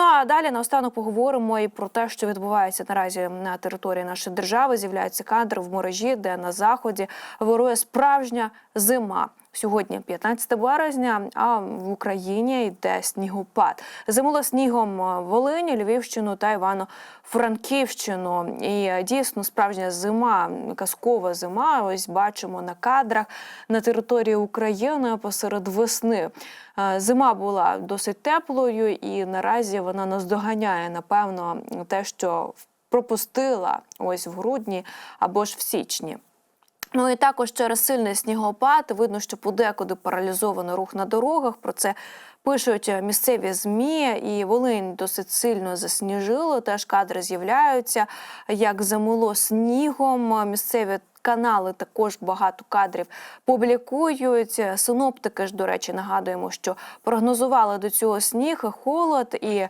Ну а далі наостанок поговоримо і про те, що відбувається наразі на території нашої держави. З'являються кадри в мережі, де на заході вирує справжня зима. Сьогодні 15 березня, а в Україні йде снігопад. Замило снігом е, Волині, Львівщину та Івано-Франківщину. І е, дійсно справжня зима, казкова зима. Ось бачимо на кадрах на території України посеред весни. Е, Зима була досить теплою, і наразі вона наздоганяє напевно те, що пропустила ось в грудні або ж в січні. Ну і також через сильний снігопад видно, що подекуди паралізований рух на дорогах. Про це пишуть місцеві змі, і Волинь досить сильно засніжило. Теж кадри з'являються, як замило снігом. Місцеві канали також багато кадрів публікують. Синоптики ж, до речі, нагадуємо, що прогнозували до цього сніг, холод і.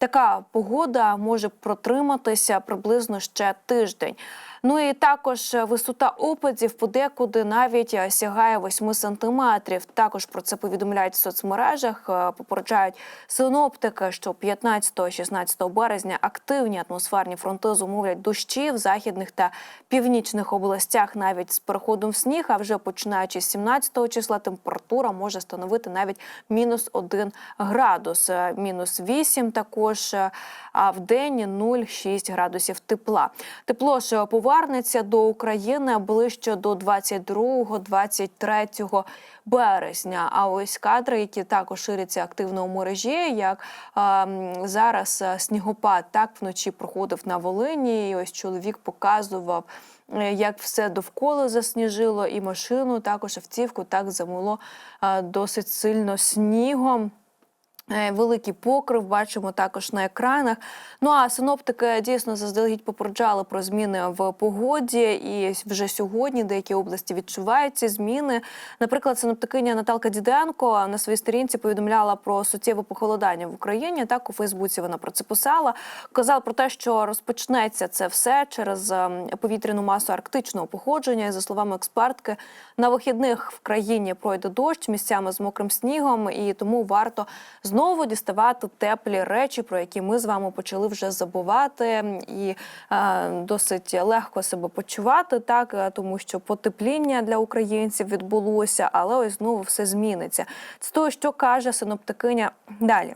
Така погода може протриматися приблизно ще тиждень. Ну і також висота опадів подекуди навіть сягає 8 сантиметрів. Також про це повідомляють в соцмережах. Е, Попереджають синоптики, що 15-16 березня активні атмосферні фронти зумовлять дощі в західних та північних областях, навіть з переходом в сніг. А вже починаючи з 17 числа температура може становити навіть мінус 1 градус, Е, мінус 8 також. е, А в день 0,6 градусів тепла. Тепло ж повернеться до України ближче до 22-23 березня. А ось кадри, які також ширяться активно у мережі, як е, зараз снігопад так вночі проходив на Волині. І ось чоловік показував. е, Як все довкола засніжило, і машину також автівку так замуло е, досить сильно снігом. Е, Великий покрив бачимо також на екранах. Ну а синоптики дійсно заздалегідь попереджали про зміни в погоді, і вже сьогодні деякі області відчувають ці зміни. Наприклад, синоптикиня Наталка Діденко на своїй сторінці повідомляла про суттєве похолодання в Україні. Так у Фейсбуці вона про це писала. Казала про те, що розпочнеться це все через ем, повітряну масу арктичного походження. І, за словами експертки, на вихідних в країні пройде дощ місцями з мокрим снігом, і тому варто знову діставати теплі речі, про які ми з вами почали вже забувати, і е, досить легко себе почувати, так е, тому що потепління для українців відбулося, але ось знову все зміниться. Це того, що каже синоптикиня далі.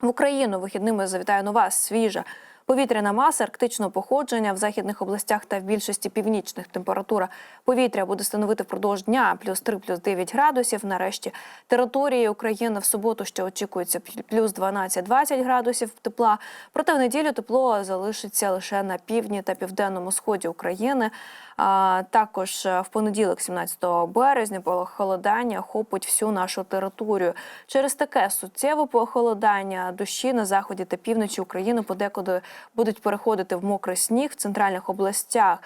В Україну вихідними завітає нова свіжа повітряна маса арктичного походження в західних областях та в більшості північних температура повітря буде становити впродовж дня плюс 3, плюс 9 градусів. Нарешті території України в суботу ще очікується плюс 12-20 градусів тепла. Проте в неділю тепло залишиться лише на півдні та південному сході України. А також е, в понеділок, 17 березня, похолодання охопить всю нашу територію. Через таке суттєве похолодання дощі на заході та півночі України подекуди будуть переходити в мокрий сніг в центральних областях.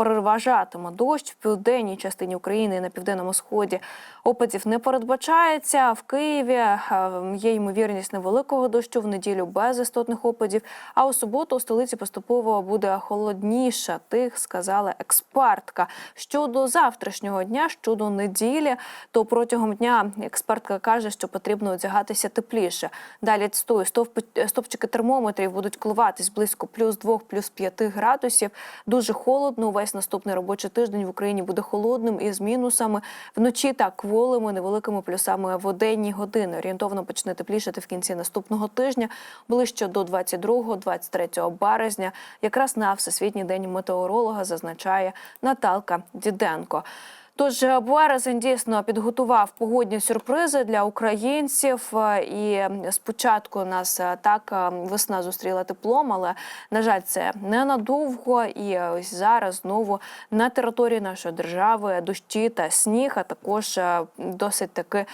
Переважатиме дощ в південній частині України і на південному сході. Опадів не передбачається. В Києві е, є ймовірність невеликого дощу в неділю без істотних опадів. А у суботу у столиці поступово буде холодніше. Тих сказала експертка. Щодо завтрашнього дня, щодо неділі, то протягом дня експертка каже, що потрібно одягатися тепліше. Далі цитую, стовпчики термометрів будуть коливатись близько плюс 2, плюс 5 градусів. Дуже холодно. Увесь наступний робочий тиждень в Україні буде холодним і з мінусами. Вночі та кволими невеликими плюсами в оденні години. Орієнтовно почне теплішати в кінці наступного тижня, ближче до 22-23 березня. Якраз на всесвітній день метеоролога зазначає Наталка Діденко. Тож березень дійсно підготував погодні сюрпризи для українців. е, І спочатку нас е, так е, весна зустріла теплом, але на жаль, це ненадовго. І ось зараз знову на території нашої держави дощі та сніг, а також досить таки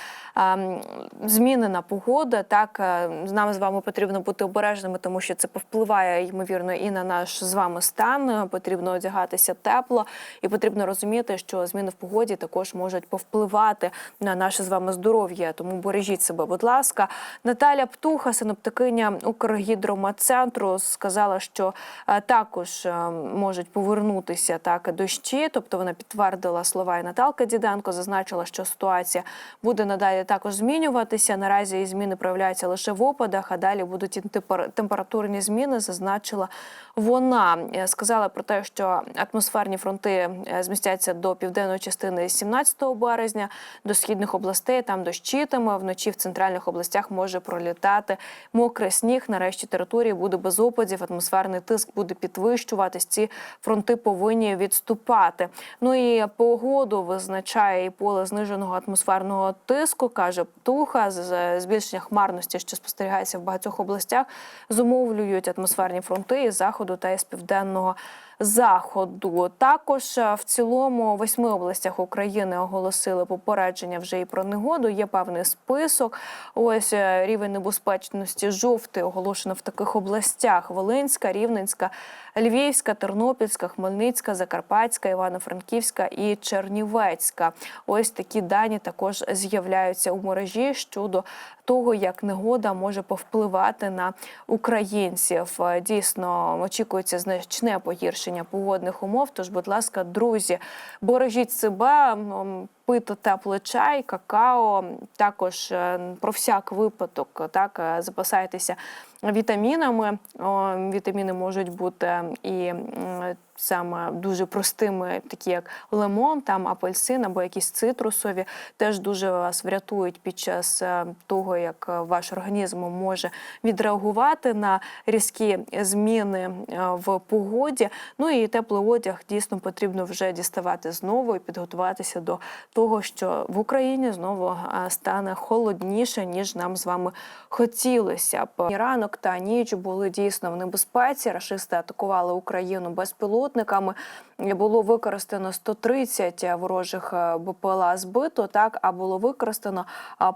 змінена погода. Так з нами з вами потрібно бути обережними, тому що це повпливає ймовірно і на наш з вами стан. Потрібно одягатися тепло, і потрібно розуміти, що зміни в погоді погоді також можуть повпливати на наше з вами здоров'я. Тому бережіть себе, будь ласка. Наталя Птуха, синоптикиня Укргідромацентру, сказала, що е, також е, можуть повернутися так дощі. Тобто вона підтвердила слова і Наталка Діденко, зазначила, що ситуація буде надалі також змінюватися. Наразі і зміни проявляються лише в опадах, а далі будуть і темпер- температурні зміни. Зазначила вона. Е, Сказала про те, що атмосферні фронти змістяться до південної частини 17 березня, до східних областей. Там дощитиме. Вночі в центральних областях може пролітати мокрий сніг. Нарешті території буде без опадів. Атмосферний тиск буде підвищуватись. Ці фронти повинні відступати. Ну і погоду визначає і поле зниженого атмосферного тиску, каже Птуха. Збільшення хмарності, що спостерігається в багатьох областях, зумовлюють атмосферні фронти із заходу та із південного заходу. Також е, в цілому восьми областях України оголосили попередження вже і про негоду. Є певний список. Ось е, рівень небезпечності жовтий оголошено в таких областях: Волинська, Рівненська, Львівська, Тернопільська, Хмельницька, Закарпатська, Івано-Франківська і Чернівецька. Ось такі дані також з'являються у мережі щодо того, як негода може повпливати на українців. Е, Дійсно очікується значне погіршення погодних умов. Тож, будь ласка, друзі, бережіть себе. М, Пити теплий чай, какао, також е, про всяк випадок, так е, запасайтеся вітамінами. Вітаміни можуть бути і саме дуже простими, такі як лимон, там апельсин або якісь цитрусові, теж дуже вас врятують під час е, того, як ваш організм може відреагувати на різкі зміни в погоді. Ну і теплий одяг дійсно потрібно вже діставати знову і підготуватися до того, що в Україні знову е, стане холодніше, ніж нам з вами хотілося б. Ранок та ніч були дійсно в небезпеці. Рашисти атакували Україну безпілотниками. Було використано 130 ворожих е, БПЛА збито, так а було використано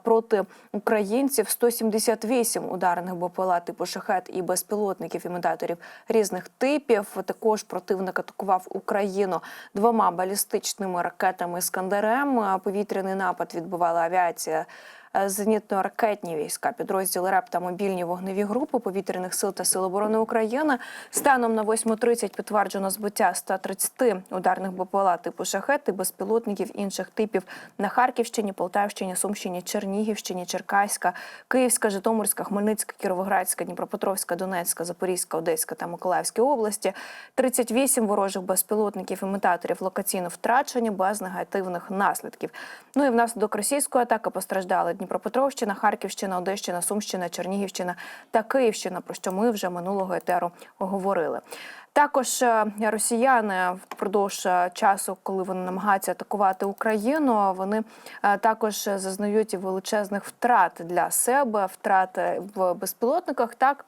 проти українців 178 ударних БПЛА типу шахет і безпілотників імітаторів різних типів. Також противник атакував Україну двома балістичними ракетами Іскандерем. Повітряний напад відбувала авіація. Е, Зенітно-ракетні війська, підрозділи РЕП та мобільні вогневі групи повітряних сил та сил оборони України станом на 8.30 підтверджено збиття 130 ударних БПЛА типу шахет безпілотників інших типів на Харківщині, Полтавщині, Сумщині, Чернігівщині, Черкаська, Київська, Житомирська, Хмельницька, Кіровоградська, Дніпропетровська, Донецька, Запорізька, Одеська та Миколаївські області. 38 ворожих безпілотників імітаторів локаційно втрачені без негативних наслідків. Ну і внаслідок російської атаки постраждали Дніпропетровщина, Харківщина, Одещина, Сумщина, Чернігівщина та Київщина, про що ми вже минулого етеру говорили. Також е, росіяни впродовж е, часу, коли вони намагаються атакувати Україну, вони е, також зазнають величезних втрат для себе, втрат в безпілотниках. Так.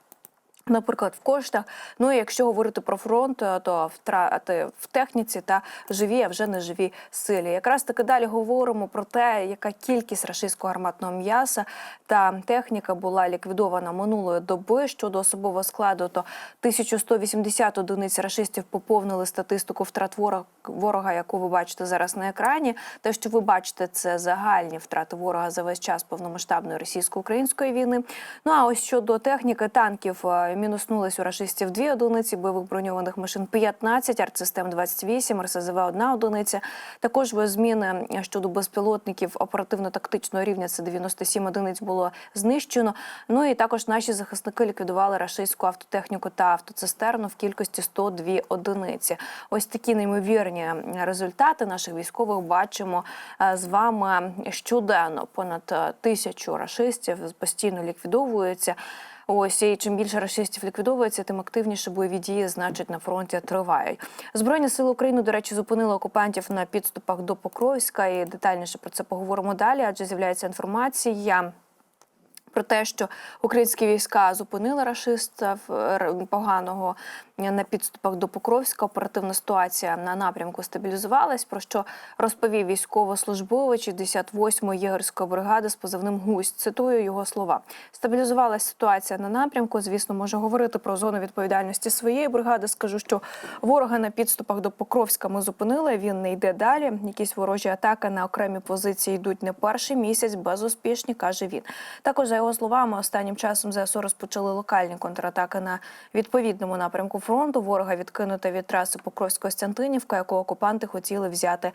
Наприклад, в коштах. Ну і якщо говорити про фронт, е, то втрати в техніці та живі, а вже не живі силі. Якраз таки далі говоримо про те, яка кількість рашистського арматного м'яса та техніка була ліквідована минулої доби. Щодо особового складу, то 1180 одиниць рашистів поповнили статистику втрат ворога, яку ви бачите зараз на екрані. Те, що ви бачите, це загальні втрати ворога за весь час повномасштабної російсько-української війни. Ну а ось щодо техніки танків. Е, Мінуснулись у рашистів дві одиниці, бойових броньованих машин 15, артсистем 28, РСЗВ одна одиниця. Також зміни щодо безпілотників оперативно-тактичного рівня це 97 одиниць було знищено. Ну і також наші захисники ліквідували рашистську автотехніку та автоцистерну в кількості 102 одиниці. Ось такі неймовірні результати наших військових бачимо е, з вами щоденно. Понад е, тисячу рашистів постійно ліквідовуються. Ось і чим більше расистів ліквідовується, тим активніше бойові дії, значить, на фронті тривають. Збройні сили України, до речі, зупинили окупантів на підступах до Покровська. І детальніше про це поговоримо далі, адже з'являється інформація. Про те, що українські війська зупинили рашистів поганого на підступах до Покровська. Оперативна ситуація на напрямку стабілізувалась. Про що розповів військовослужбовець 68-ї єгерської бригади з позивним Гусь. Цитую його слова: стабілізувалась ситуація на напрямку. Звісно, може говорити про зону відповідальності своєї бригади. Скажу, що ворога на підступах до Покровська ми зупинили. Він не йде далі. Якісь ворожі атаки на окремі позиції йдуть не перший місяць, безуспішні, каже він. Також його словами, останнім часом ЗСУ розпочали локальні контратаки на відповідному напрямку фронту. Ворога відкинута від траси Покровсько-Костянтинівка, яку окупанти хотіли взяти.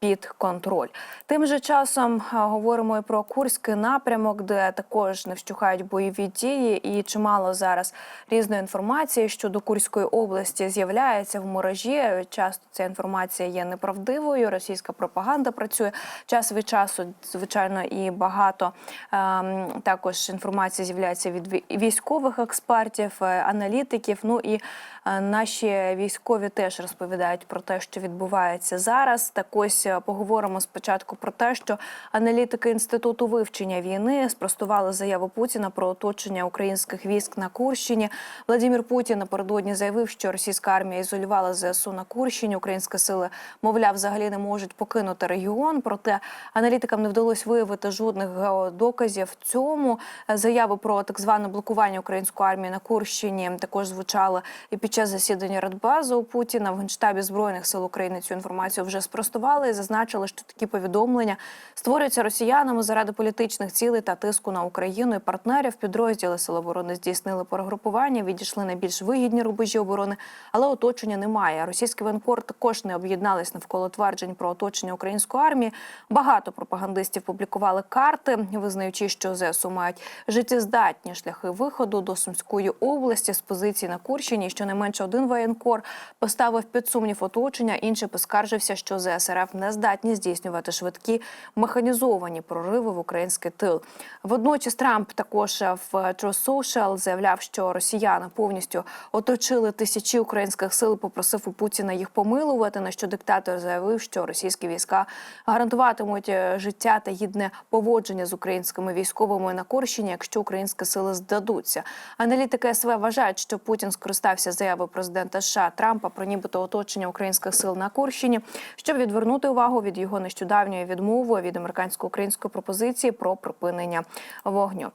Під контроль тим же часом говоримо і про Курський напрямок, де також не вщухають бойові дії, і чимало зараз різної інформації щодо Курської області з'являється в мережі. Часто ця інформація є неправдивою. Російська пропаганда працює час від часу. Звичайно, і багато ем, також інформації з'являється від військових експертів, е, аналітиків. Ну і е, наші військові теж розповідають про те, що відбувається зараз. Так ось поговоримо спочатку про те, що аналітики інституту вивчення війни спростували заяву Путіна про оточення українських військ на Курщині. Владимир Путін напередодні заявив, що російська армія ізолювала ЗСУ на Курщині. Українські сили, мовляв, взагалі не можуть покинути регіон. Проте аналітикам не вдалося виявити жодних геодоказів цьому. Заяви про так зване блокування української армії на Курщині також звучали і під час засідання Радбазу Путіна в генштабі збройних сил України цю інформацію вже спростували зазначили, що такі повідомлення створюються росіянами заради політичних цілей та тиску на Україну і партнерів. Підрозділи Сил оборони здійснили перегрупування, відійшли на більш вигідні рубежі оборони, але оточення немає. Російський воєнкор також не об'єднались навколо тверджень про оточення української армії. Багато пропагандистів публікували карти, визнаючи, що ЗСУ мають життєздатні шляхи виходу до Сумської області з позиції на Курщині. І Щонайменше один воєнкор поставив під сумнів оточення. Інший поскаржився, що ЗСРФ не здатні здійснювати швидкі механізовані прориви в український тил. Водночас Трамп також в True Social заявляв, що росіяни повністю оточили тисячі українських сил. Попросив у Путіна їх помилувати. На що диктатор заявив, що російські війська гарантуватимуть е, життя та гідне поводження з українськими військовими на Корщині, якщо українські сили здадуться. Аналітики СВ вважають, що Путін скористався заявою президента США Трампа про нібито оточення українських сил на Курщині, щоб відвернути увагу від його нещодавньої відмови від американсько-української пропозиції про припинення вогню.